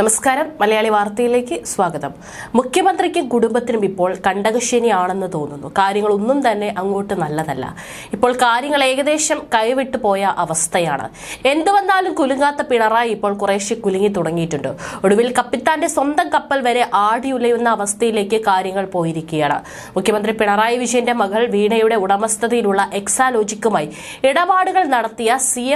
നമസ്കാരം. മലയാളി വാർത്തയിലേക്ക് സ്വാഗതം. മുഖ്യമന്ത്രിക്കും കുടുംബത്തിനും ഇപ്പോൾ കണ്ടകശനിയാണെന്ന് തോന്നുന്നു. കാര്യങ്ങളൊന്നും തന്നെ അങ്ങോട്ട് നല്ലതല്ല. ഇപ്പോൾ കാര്യങ്ങൾ ഏകദേശം കൈവിട്ടു പോയ അവസ്ഥയാണ്. എന്തു വന്നാലും കുലുങ്ങാത്ത പിണറായി ഇപ്പോൾ കുറേശ്ശെ കുലുങ്ങി തുടങ്ങിയിട്ടുണ്ട്. ഒടുവിൽ കപ്പിത്താന്റെ സ്വന്തം കപ്പൽ വരെ ആടിയുലയുന്ന അവസ്ഥയിലേക്ക് കാര്യങ്ങൾ പോയിരിക്കുകയാണ്. മുഖ്യമന്ത്രി പിണറായി വിജയന്റെ മകൾ വീണയുടെ ഉടമസ്ഥതയിലുള്ള എക്സാലോജിക്കുമായി ഇടപാടുകൾ നടത്തിയ സി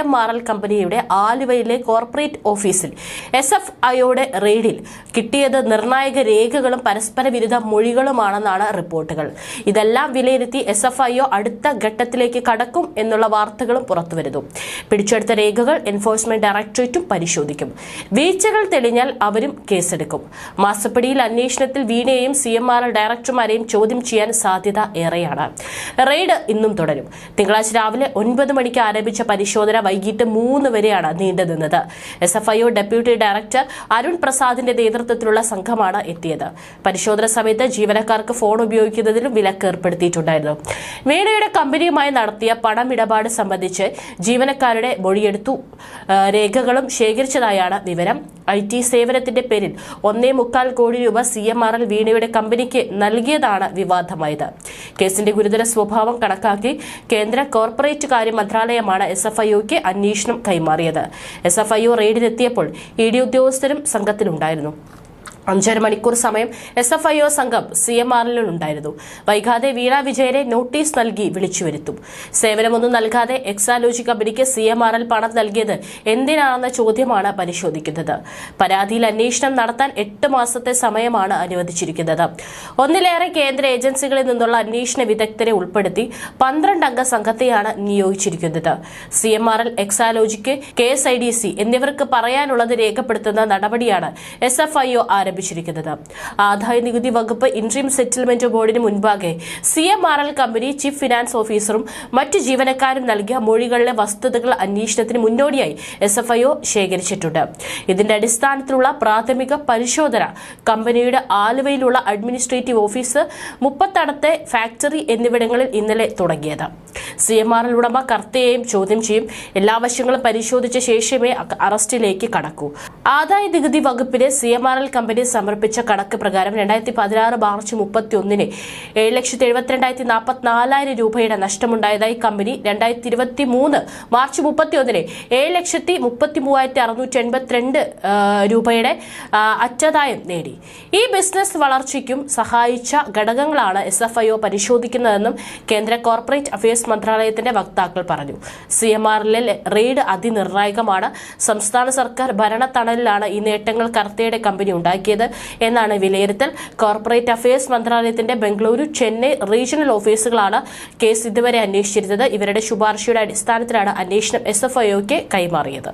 കമ്പനിയുടെ ആലുവയിലെ കോർപ്പറേറ്റ് ഓഫീസിൽ. എസ് എഫ് ഐയുടെ റെയ്ഡിൽ കിട്ടിയത് നിർണായക രേഖകളും പരസ്പര വിരുദ്ധ മൊഴികളുമാണെന്നാണ് റിപ്പോർട്ടുകൾ. ഇതെല്ലാം വിലയിരുത്തി എസ് എഫ് ഐ അടുത്ത ഘട്ടത്തിലേക്ക് കടക്കും എന്നുള്ള വാർത്തകളും പുറത്തുവരുന്നു. പിടിച്ചെടുത്ത രേഖകൾ എൻഫോഴ്സ്മെന്റ് ഡയറക്ടറേറ്റും പരിശോധിക്കും. വീഴ്ചകൾ തെളിഞ്ഞാൽ അവരും കേസെടുക്കും. മാസപ്പടിയിൽ അന്വേഷണത്തിൽ വീണയെയും സി എം ആർ ഡയറക്ടർമാരെയും ചോദ്യം ചെയ്യാൻ സാധ്യത ഏറെയാണ്. റെയ്ഡ് ഇന്നും തുടരും. തിങ്കളാഴ്ച രാവിലെ ഒൻപത് മണിക്ക് ആരംഭിച്ച പരിശോധന വൈകിട്ട് മൂന്ന് വരെയാണ് നീണ്ടുനിന്നത്. S F IO deputy director Arun പ്രസാദിന്റെ നേതൃത്വത്തിലുള്ള സംഘമാണ് എത്തിയത്. പരിശോധന സമയത്ത് ജീവനക്കാർക്ക് ഫോൺ ഉപയോഗിക്കുന്നതിലും വിലക്ക് ഏർപ്പെടുത്തിയിട്ടുണ്ടായിരുന്നു. വീണയുടെ കമ്പനിയുമായി നടത്തിയ പണമിടപാട് സംബന്ധിച്ച് ജീവനക്കാരുടെ മൊഴിയെടുത്തു. രേഖകളും ശേഖരിച്ചതായാണ് വിവരം. ഐ ടി സേവനത്തിന്റെ പേരിൽ ഒന്നേ മുക്കാൽ കോടി രൂപ സി എം ആർ എൽ വീണയുടെ കമ്പനിക്ക് നൽകിയതാണ് വിവാദമായത്. കേസിന്റെ ഗുരുതര സ്വഭാവം കണക്കാക്കി കേന്ദ്ര കോർപ്പറേറ്റ് കാര്യ മന്ത്രാലയമാണ് എസ് എഫ് ഐഒക്ക് അന്വേഷണം കൈമാറിയത്. എസ് എഫ് ഐ ഒ റെയ്ഡിലെത്തിയപ്പോൾ ഇ ഡി ഉദ്യോഗസ്ഥരും സംഘത്തിലുണ്ടായിരുന്നു. അഞ്ചര മണിക്കൂർ സമയം എസ് എഫ് ഐ ഒ സംഘം സി എം ആറിലുണ്ടായിരുന്നു വൈകാതെ വീണ വിജയനെ നോട്ടീസ് നൽകി വിളിച്ചു വരുത്തും സേവനമൊന്നും നൽകാതെ എക്സാലോജി കമ്പനിക്ക് സി എം ആറിൽ പണം നൽകിയത് എന്തിനാണെന്ന ചോദ്യമാണ് പരിശോധിക്കുന്നത്. പരാതിയിൽ അന്വേഷണം നടത്താൻ എട്ട് മാസത്തെ സമയമാണ് അനുവദിച്ചിരിക്കുന്നത്. ഒന്നിലേറെ കേന്ദ്ര ഏജൻസികളിൽ നിന്നുള്ള അന്വേഷണ വിദഗ്ധരെ ഉൾപ്പെടുത്തി പന്ത്രണ്ട് അംഗ സംഘത്തെയാണ് നിയോഗിച്ചിരിക്കുന്നത്. C M R L Exalogic K S I D C എന്നിവർക്ക് പറയാനുള്ളത് രേഖപ്പെടുത്തുന്ന നടപടിയാണ് എസ് എഫ് ഐ ഒ ആരംഭിച്ചിരിക്കുന്നത്. ആദായ നികുതി വകുപ്പ് ഇൻട്രീം സെറ്റിൽമെന്റ് ബോർഡിന് മുൻപാകെ സി കമ്പനി ചീഫ് ഫിനാൻസ് ഓഫീസറും മറ്റ് ജീവനക്കാരും നൽകിയ മൊഴികളിലെ വസ്തുതകൾ അന്വേഷണത്തിന് മുന്നോടിയായി എസ് ശേഖരിച്ചിട്ടുണ്ട്. ഇതിന്റെ അടിസ്ഥാനത്തിലുള്ള പ്രാഥമിക പരിശോധന കമ്പനിയുടെ ആലുവയിലുള്ള അഡ്മിനിസ്ട്രേറ്റീവ് ഓഫീസ് മുപ്പത്തടത്തെ ഫാക്ടറി എന്നിവിടങ്ങളിൽ ഇന്നലെ തുടങ്ങിയത്. സി എം ആർ ഉടമ കർത്തയെയും ചോദ്യം ചെയ്യും. എല്ലാ വശങ്ങളും പരിശോധിച്ച ശേഷമേ അറസ്റ്റിലേക്ക് കടക്കൂ. ആദായ നികുതി വകുപ്പിന് C M R L company സമർപ്പിച്ച കണക്ക് പ്രകാരം രണ്ടായിരത്തി പതിനാറ് മാർച്ച് മുപ്പത്തി ഒന്നിന് ഏഴ് ലക്ഷത്തി എഴുപത്തിരണ്ടായിരത്തി നാൽപ്പത്തിനാലായിരം രൂപയുടെ നഷ്ടമുണ്ടായതായി കമ്പനി രണ്ടായിരത്തി ഇരുപത്തി മൂന്ന് മാർച്ച് മുപ്പത്തി ഒന്നിന് ഏഴ് ലക്ഷത്തി മുപ്പത്തി മൂവായിരത്തി അറുന്നൂറ്റി എൺപത്തിരണ്ട് രൂപയുടെ അറ്റതായം നേടി. ഈ ബിസിനസ് വളർച്ചയ്ക്കും സഹായിച്ച ഘടകങ്ങളാണ് എസ് എഫ് ഐ ഒ പരിശോധിക്കുന്നതെന്നും കേന്ദ്ര കോർപ്പറേറ്റ് അഫയേഴ്സ് മന്ത്രാലയത്തിന്റെ വക്താക്കൾ പറഞ്ഞു. സി എം ആറിലെ റെയ്ഡ് അതിനിർണായകമാണ്. സംസ്ഥാന സർക്കാർ ഭരണത്തണലിലാണ് ഈ നേട്ടങ്ങൾ കർത്തയുടെ കമ്പനി ഉണ്ടാക്കിയത് എന്നാണ് വിലയിരുത്തൽ. കോർപ്പറേറ്റ് അഫയേഴ്സ് മന്ത്രാലയത്തിന്റെ ബംഗളൂരു ചെന്നൈ റീജിയണൽ ഓഫീസുകളാണ് കേസ് ഇതുവരെ അന്വേഷിച്ചിരുന്നത്. ഇവരുടെ ശുപാർശയുടെ അടിസ്ഥാനത്തിലാണ് അന്വേഷണം എസ് എഫ് ഐഒക്ക് കൈമാറിയത്.